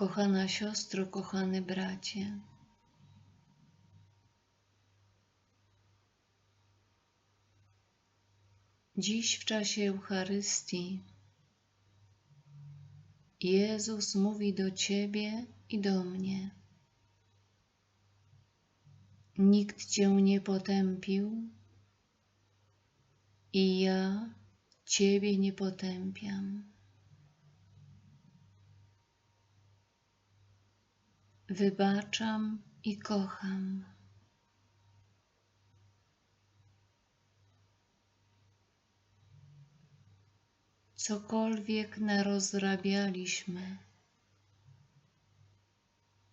Kochana siostro, kochany bracie, dziś w czasie Eucharystii Jezus mówi do Ciebie i do mnie. Nikt Cię nie potępił i ja Ciebie nie potępiam. Wybaczam i kocham. Cokolwiek narozrabialiśmy,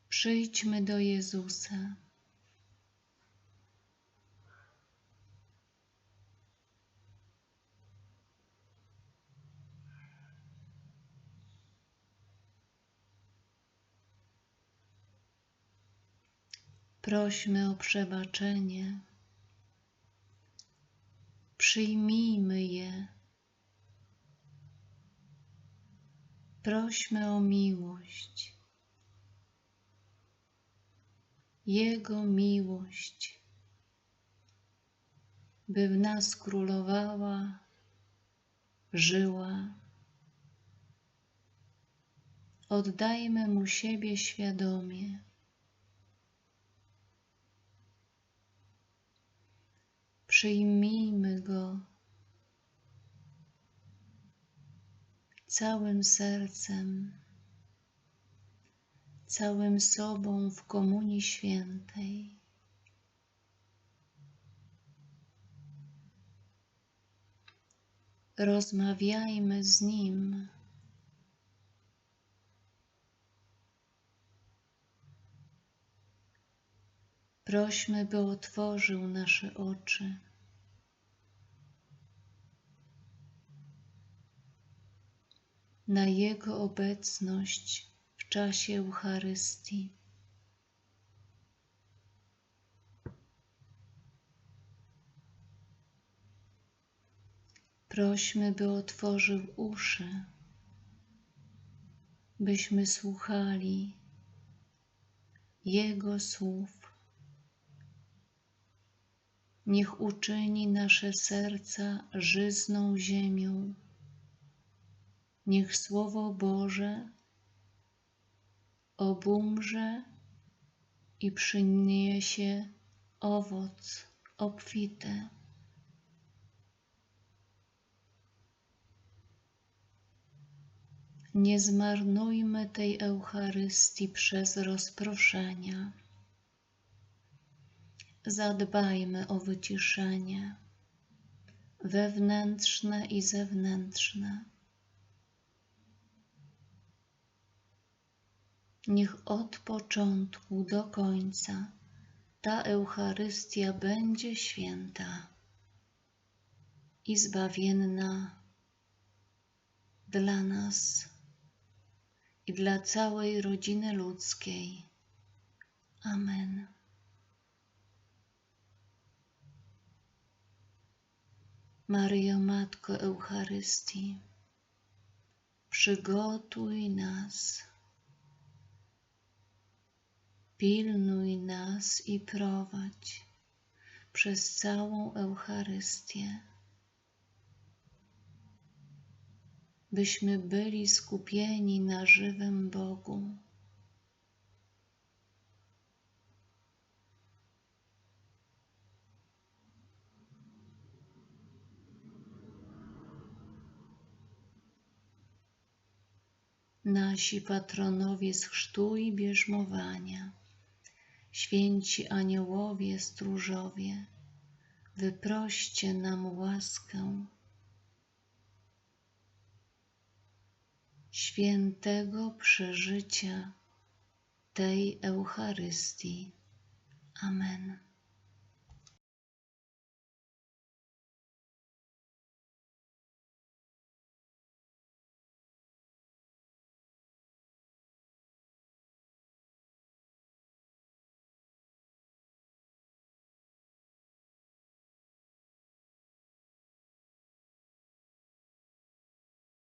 przyjdźmy do Jezusa. Prośmy o przebaczenie. Przyjmijmy je. Prośmy o miłość. Jego miłość, by w nas królowała, żyła. Oddajmy Mu siebie świadomie. Przyjmijmy Go całym sercem, całym sobą w Komunii Świętej. Rozmawiajmy z Nim. Prośmy, by otworzył nasze oczy. Na Jego obecność w czasie Eucharystii. Prośmy, by otworzył uszy, byśmy słuchali Jego słów. Niech uczyni nasze serca żyzną ziemią. Niech Słowo Boże obumrze i przyniesie owoc obfite. Nie zmarnujmy tej Eucharystii przez rozproszenia. Zadbajmy o wyciszenie wewnętrzne i zewnętrzne. Niech od początku do końca ta Eucharystia będzie święta i zbawienna dla nas i dla całej rodziny ludzkiej. Amen. Maryjo, Matko Eucharystii, przygotuj nas, pilnuj nas i prowadź przez całą Eucharystię, byśmy byli skupieni na żywym Bogu. nasi patronowie z chrztu i bierzmowania, święci aniołowie stróżowie, wyproście nam łaskę świętego przeżycia tej Eucharystii. Amen.